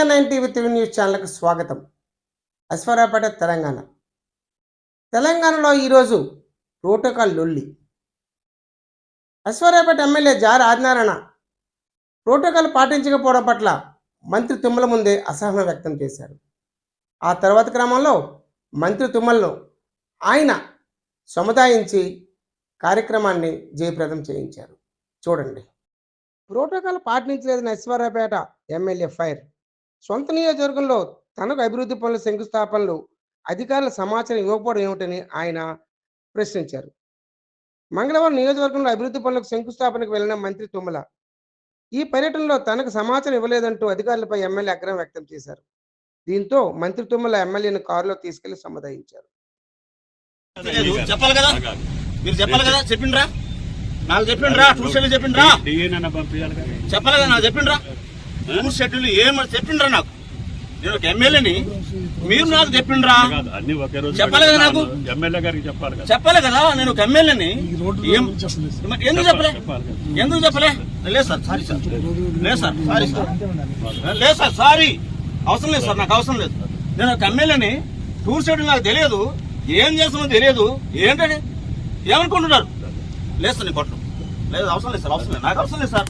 Nine TV Telugu news ఛానల్కు స్వాగతం. అశ్వరాపేట తెలంగాణ. తెలంగాణలో ఈరోజు ప్రోటోకాల్ లొల్లి. అశ్వరాపేట ఎమ్మెల్యే జార్ ఆదినారాయణ ప్రోటోకాల్ పాటించకపోవడం పట్ల మంత్రి తుమ్మల ముందే అసహనం వ్యక్తం చేశారు. ఆ తర్వాత క్రమంలో మంత్రి తుమ్మలను ఆయన సముదాయించి కార్యక్రమాన్ని జయప్రదం చేయించారు. చూడండి. ప్రోటోకాల్ పాటించలేదని అశ్వరాపేట ఎమ్మెల్యే ఫైర్ సొంత నియోజకవర్గంలో తనకు అభివృద్ధి పనుల శంకుస్థాపనలు అధికారుల సమాచారం ఇవ్వకపోవడం ఏమిటని ఆయన ప్రశ్నించారు. మంగళవారం నియోజకవర్గంలో అభివృద్ధి పనులకు శంకుస్థాపనకు వెళ్ళిన మంత్రి తుమ్మల ఈ పర్యటనలో తనకు సమాచారం ఇవ్వలేదంటూ అధికారులపై ఎమ్మెల్యే అగ్రహం వ్యక్తం చేశారు. దీంతో మంత్రి తుమ్మల ఎమ్మెల్యేను కారులో తీసుకెళ్ళి సముదాయించారు. చెప్పాలి కదా? మీరు చెప్పాలి కదా? చెప్పిండ్రా? నాకు చెప్పిండ్రా? చెప్పిండ్రా? చెప్పాలి కదా? నాకు చెప్పిండ్రా? టూర్ షెడ్యూల్ ఏమని చెప్పిండ్రా నాకు? నేను ఒక ఎమ్మెల్యేని. మీరు నాకు చెప్పిండ్రా? కాదు అన్ని ఒకే రోజు చెప్పాలి కదా నాకు? ఎమ్మెల్యే గారికి చెప్పాలి కదా? చెప్పాలి కదా నేను ఒక ఎమ్మెల్యేని. ఎందుకు చెప్పలే? ఎందుకు చెప్పలే? లేదు సార్ సారీ సార్. లేదు సార్ సారీ సార్. లేదు సార్ సారీ. అవసరం లేదు సార్ నాకు అవసరం లేదు. నేను ఒక ఎమ్మెల్యేని టూర్ షెడ్యూల్ నాకు తెలియదు. ఏం చేస్తున్నా తెలియదు. ఏంటని? ఏమనుకుంటున్నారు? లేదు సార్ నేను కొట్టను. లేదు అవసరం లేదు సార్ అవసరం లేదు. నాకు అవసరం లేదు సార్.